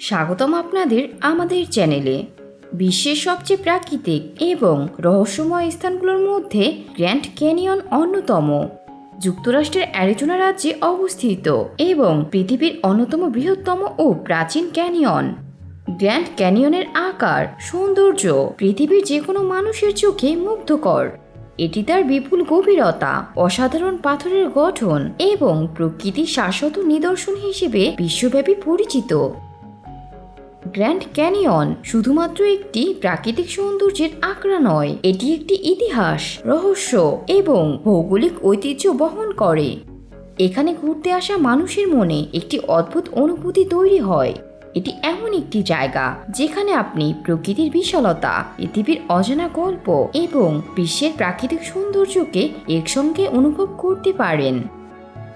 স্বাগতম আপনাদের আমাদের চ্যানেলে। বিশ্বের সবচেয়ে প্রাকৃতিক এবং রহস্যময় স্থানগুলোর মধ্যে গ্র্যান্ড ক্যানিয়ন অন্যতম। যুক্তরাষ্ট্রের অ্যারিজোনা রাজ্যে অবস্থিত এবং পৃথিবীর অন্যতম বৃহত্তম ও প্রাচীন ক্যানিয়ন। গ্র্যান্ড ক্যানিয়নের আকার, সৌন্দর্য পৃথিবীর যে কোনো মানুষের চোখে মুগ্ধকর। এটি তার বিপুল গভীরতা, অসাধারণ পাথরের গঠন এবং প্রকৃতির শাশ্বত নিদর্শন হিসেবে বিশ্বব্যাপী পরিচিত। গ্র্যান্ড ক্যানিয়ন শুধুমাত্র একটি প্রাকৃতিক সৌন্দর্যের আঁকড়া নয়, এটি একটি ইতিহাস, রহস্য এবং ভৌগোলিক ঐতিহ্য বহন করে। এখানে ঘুরতে আসা মানুষের মনে একটি অদ্ভুত অনুভূতি তৈরি হয়। এটি এমন একটি জায়গা যেখানে আপনি প্রকৃতির বিশালতা, পৃথিবীর অজানা গল্প এবং বিশ্বের প্রাকৃতিক সৌন্দর্যকে একসঙ্গে অনুভব করতে পারেন।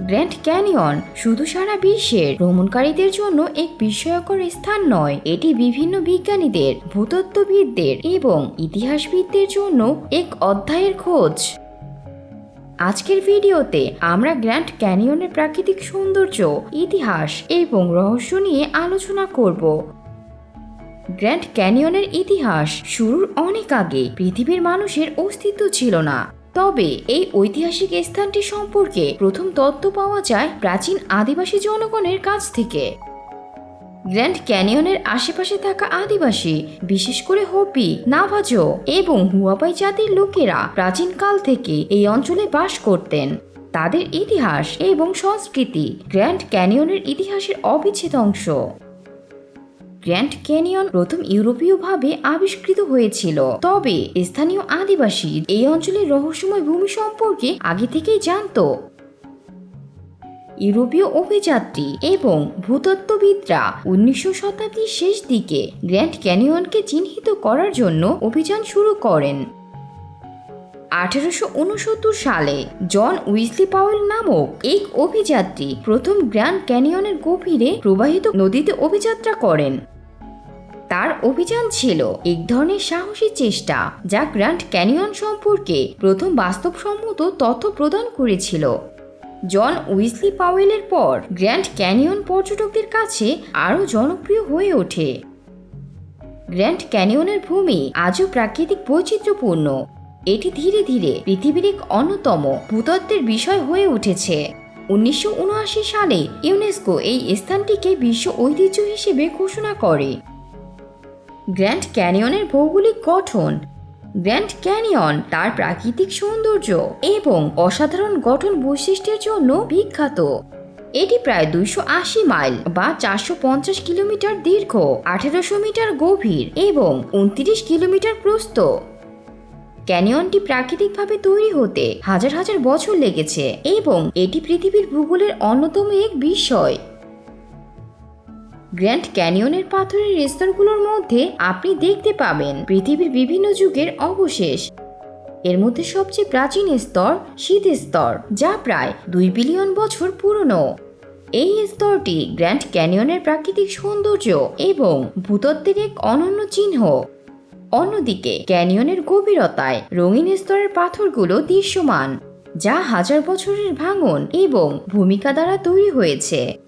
গ্র্যান্ড ক্যানিয়ন শুধু সারা বিশ্বের ভ্রমণকারীদের জন্য এক বিস্ময়কর স্থান নয়, এটি বিভিন্ন বিজ্ঞানীদের, ভূতত্ত্ববিদদের এবং ইতিহাসবিদদের জন্য এক অধ্যায়ের খোঁজ। আজকের ভিডিওতে আমরা গ্র্যান্ড ক্যানিয়নের প্রাকৃতিক সৌন্দর্য, ইতিহাস এবং রহস্য নিয়ে আলোচনা করব। গ্র্যান্ড ক্যানিয়নের ইতিহাস শুরুর অনেক আগে পৃথিবীর মানুষের অস্তিত্ব ছিল না। তবে এই ঐতিহাসিক স্থানটি সম্পর্কে প্রথম তথ্য পাওয়া যায় প্রাচীন আদিবাসী জনগণের কাছ থেকে। গ্র্যান্ড ক্যানিয়নের আশেপাশে থাকা আদিবাসী, বিশেষ করে হোপি, নাভাজো এবং হুয়াপাই জাতির লোকেরা প্রাচীনকাল থেকে এই অঞ্চলে বাস করতেন। তাদের ইতিহাস এবং সংস্কৃতি গ্র্যান্ড ক্যানিয়নের ইতিহাসের অবিচ্ছেদ অংশ। গ্র্যান্ড ক্যানিয়ন প্রথম ইউরোপীয়ভাবে আবিষ্কৃত হয়েছিল। তবে স্থানীয় আদিবাসী এই অঞ্চলের রহস্যময় ভূমি সম্পর্কে আগে থেকেই জানত। ইউরোপীয় অভিযাত্রী এবং ভূতত্ত্ববিদরা উনিশশো শতাব্দীর শেষ দিকে গ্র্যান্ড ক্যানিয়নকে চিহ্নিত করার জন্য অভিযান শুরু করেন। আঠারোশো সালে জন উইসলি পাওয়েল নামক এক অভিযাত্রী প্রথম গ্র্যান্ড ক্যানিয়নের গভীরে প্রবাহিত নদীতে অভিযাত্রা করেন। তার অভিযান ছিল এক ধরনের সাহসী চেষ্টা, যা গ্র্যান্ড ক্যানিয়ন সম্পর্কে প্রথম বাস্তবসম্মত তথ্য প্রদান করেছিল। জন উইসলি পাওয়েলের পর গ্র্যান্ড ক্যানিয়ন পর্যটকদের কাছে আরও জনপ্রিয় হয়ে ওঠে। গ্র্যান্ড ক্যানিয়নের ভূমি আজও প্রাকৃতিক বৈচিত্র্যপূর্ণ। এটি ধীরে ধীরে পৃথিবীর এক অন্যতম ভূতত্ত্বের বিষয় হয়ে উঠেছে। উনিশশো উনআশি সালে ইউনেস্কো এই স্থানটিকে বিশ্ব ঐতিহ্য হিসেবে ঘোষণা করে। গ্র্যান্ড ক্যানিয়নের ভৌগোলিক গঠন। গ্র্যান্ড ক্যানিয়ন তার প্রাকৃতিক সৌন্দর্য এবং অসাধারণ গঠন বৈশিষ্ট্যের জন্য বিখ্যাত। এটি প্রায় দুইশো আশি মাইল বা চারশো পঞ্চাশ কিলোমিটার দীর্ঘ, আঠেরোশো মিটার গভীর এবং উনত্রিশ কিলোমিটার প্রস্থ। ক্যানিয়নটি প্রাকৃতিকভাবে তৈরি হতে হাজার হাজার বছর লেগেছে এবং এটি পৃথিবীর ভূগোলের অন্যতম এক বিষয়। গ্র্যান্ড ক্যানিয়নের পাথরের স্তরগুলোর মধ্যে আপনি দেখতে পাবেন পৃথিবীর বিভিন্ন যুগের অবশেষ। এর মধ্যে সবচেয়ে প্রাচীন স্তর শীত স্তর, যা প্রায় দুই বিলিয়ন বছর পুরনো। এই স্তরটি গ্র্যান্ড ক্যানিয়নের প্রাকৃতিক সৌন্দর্য এবং ভূতত্ত্বের এক অনন্য চিহ্ন। অন্যদিকে, ক্যানিয়নের গভীরতায় রঙিন স্তরের পাথরগুলো দৃশ্যমান, যা হাজার বছরের ভাঙন এবং ভূমিকা দ্বারা তৈরি হয়েছে।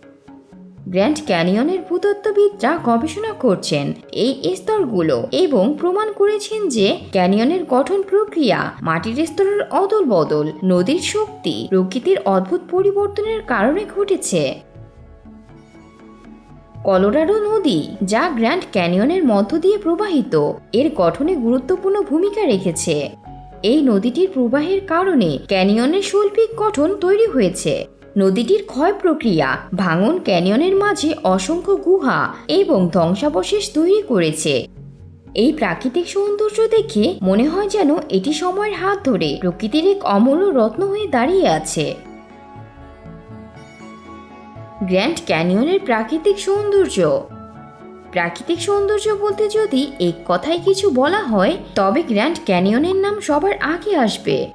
গ্র্যান্ড ক্যানিয়নের ভূতত্ত্ববিদরা গবেষণা করছেন এই স্তরগুলো এবং প্রমাণ করেছেন যে ক্যানিয়নের গঠন প্রক্রিয়া মাটির স্তরের অদল বদল নদীর শক্তি, প্রকৃতির অদ্ভুত পরিবর্তনের কারণে ঘটেছে। কলোরাডো নদী, যা গ্র্যান্ড ক্যানিয়নের মধ্য দিয়ে প্রবাহিত, এর গঠনে গুরুত্বপূর্ণ ভূমিকা রেখেছে। এই নদীটির প্রবাহের কারণে ক্যানিয়নের শৈল্পিক গঠন তৈরি হয়েছে। নদীটির ক্ষয় প্রক্রিয়া, ভাঙন ক্যানিয়নের মাঝে অসংখ্য গুহা এবং ধ্বংসাবশেষ তৈরি করেছে। এই প্রাকৃতিক সৌন্দর্য দেখে মনে হয় যেন এটি সময়ের হাত ধরে প্রকৃতির এক অমূল্য রত্ন হয়ে দাঁড়িয়ে আছে। গ্র্যান্ড ক্যানিয়নের প্রাকৃতিক সৌন্দর্য। প্রাকৃতিক সৌন্দর্য বলতে যদি এক কথায় কিছু বলা হয়, তবে গ্র্যান্ড ক্যানিয়নের নাম সবার আগে আসবে।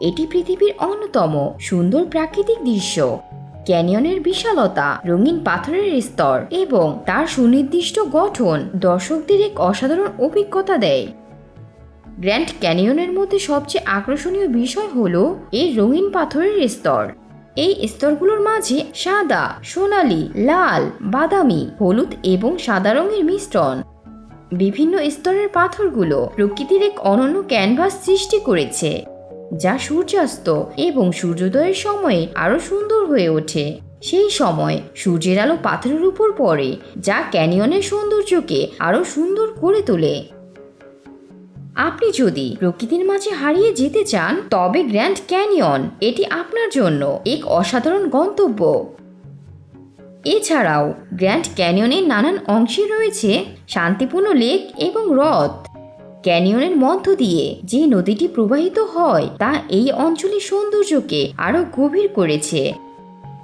এটি পৃথিবীর অন্যতম সুন্দর প্রাকৃতিক দৃশ্য। ক্যানিয়নের বিশালতা, রঙিন পাথরের স্তর এবং তার সুনির্দিষ্ট গঠন দর্শকদের এক অসাধারণ অভিজ্ঞতা দেয়। গ্র্যান্ড ক্যানিয়নের মধ্যে সবচেয়ে আকর্ষণীয় বিষয় হল এর রঙিন পাথরের স্তর। এই স্তরগুলোর মাঝে সাদা, সোনালী, লাল, বাদামি, হলুদ এবং সাদা রঙের মিশ্রণ। বিভিন্ন স্তরের পাথরগুলো প্রকৃতির এক অনন্য ক্যানভাস সৃষ্টি করেছে, যা সূর্যাস্ত এবং সূর্যোদয়ের সময়ে আরও সুন্দর হয়ে ওঠে। সেই সময় সূর্যের আলো পাথরের উপর পড়ে, যা ক্যানিয়নের সৌন্দর্যকে আরও সুন্দর করে তোলে। আপনি যদি প্রকৃতির মাঝে হারিয়ে যেতে চান, তবে গ্র্যান্ড ক্যানিয়ন, এটি আপনার জন্য এক অসাধারণ গন্তব্য। এছাড়াও, গ্র্যান্ড ক্যানিয়নের নানান অংশে রয়েছে শান্তিপূর্ণ লেক এবং হ্রদ। ক্যানিয়নের মধ্য দিয়ে যে নদীটি প্রবাহিত হয়, তা এই অঞ্চলের সৌন্দর্যকে আরও গভীর করেছে।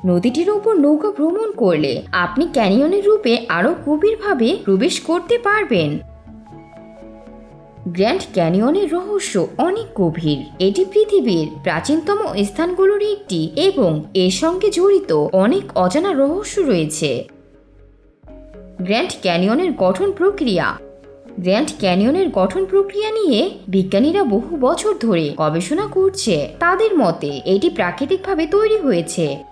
নদীটির ওপর নৌকা ভ্রমণ করলে আপনি ক্যানিয়নের রূপে আরও গভীরভাবে প্রবেশ করতে পারবেন। গ্র্যান্ড ক্যানিয়নের রহস্য অনেক গভীর। এটি পৃথিবীর প্রাচীনতম স্থানগুলোর একটি এবং এর সঙ্গে জড়িত অনেক অজানা রহস্য রয়েছে। গ্র্যান্ড ক্যানিয়নের গঠন প্রক্রিয়া। গ্র্যান্ড ক্যানিয়নের গঠন প্রক্রিয়া নিয়ে বিজ্ঞানীরা বহু বছর ধরে গবেষণা করছে। তাদের মতে, এটি প্রাকৃতিকভাবে তৈরি হয়েছে।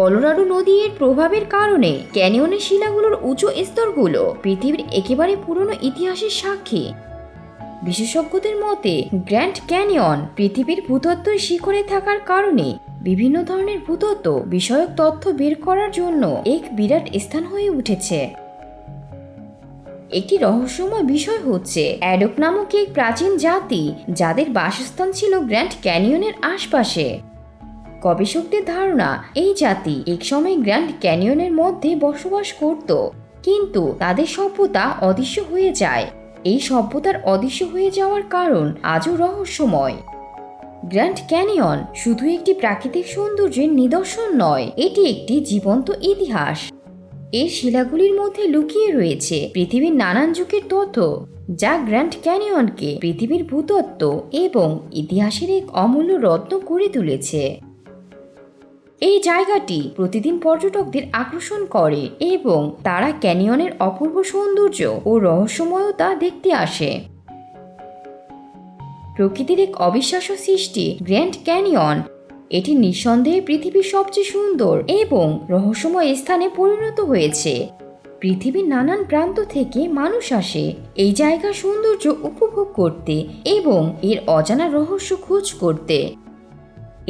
কলোরাডো নদী এর প্রভাবের কারণে ক্যানিয়নের শিলাগুলোর উঁচু স্তরগুলো পৃথিবীর একেবারে পুরনো ইতিহাসের সাক্ষী। বিশেষজ্ঞদের মতে, গ্র্যান্ড ক্যানিয়ন পৃথিবীর ভূতত্ত্বের শিখরে থাকার কারণে বিভিন্ন ধরনের ভূতত্ত্ব বিষয়ক তথ্য বের করার জন্য এক বিরাট স্থান হয়ে উঠেছে। একটি রহস্যময় বিষয় হচ্ছে, অ্যাডক নামক এক প্রাচীন জাতি যাদের বাসস্থান ছিল গ্র্যান্ড ক্যানিয়নের আশপাশে। গবেষকদের ধারণা, এই জাতি একসময় গ্র্যান্ড ক্যানিয়নের মধ্যে বসবাস করত। কিন্তু তাদের সভ্যতা অদৃশ্য হয়ে যায়। এই সভ্যতার অদৃশ্য হয়ে যাওয়ার কারণ আজও রহস্যময়। গ্র্যান্ড ক্যানিয়ন শুধু একটি প্রাকৃতিক সৌন্দর্যের নিদর্শন নয়, এটি একটি জীবন্ত ইতিহাস। এর শিলাগুলির মধ্যে লুকিয়ে রয়েছে পৃথিবীর নানান যুগের তথ্য, যা গ্র্যান্ড ক্যানিয়নকে পৃথিবীর ভূতত্ত্ব এবং ইতিহাসের এক অমূল্য রত্ন করে তুলেছে। এই জায়গাটি প্রতিদিন পর্যটকদের আকর্ষণ করে এবং তারা ক্যানিয়নের অপূর্ব সৌন্দর্য ও রহস্যময়তা দেখতে আসে। প্রকৃতির এক অবিশ্বাস্য সৃষ্টি, গ্র্যান্ড ক্যানিয়ন। এটি নিঃসন্দেহে পৃথিবীর সবচেয়ে সুন্দর এবং রহস্যময় স্থানে পরিণত হয়েছে। পৃথিবীর নানান প্রান্ত থেকে মানুষ আসে এই জায়গার সৌন্দর্য উপভোগ করতে এবং এর অজানা রহস্য খোঁজ করতে।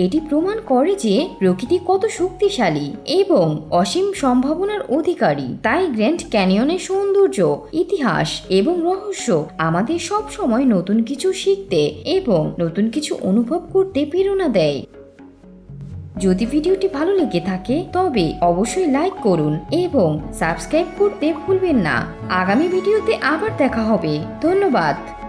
এটি প্রমাণ করে যে প্রকৃতি কত শক্তিশালী এবং অসীম সম্ভাবনার অধিকারী। তাই গ্র্যান্ড ক্যানিয়নের সৌন্দর্য, ইতিহাস এবং রহস্য আমাদের সব সময় নতুন কিছু শিখতে এবং নতুন কিছু অনুভব করতে প্রেরণা দেয়। যদি ভিডিওটি ভালো লেগে থাকে, তবে অবশ্যই লাইক করুন এবং সাবস্ক্রাইব করতে ভুলবেন না। আগামী ভিডিওতে আবার দেখা হবে। ধন্যবাদ।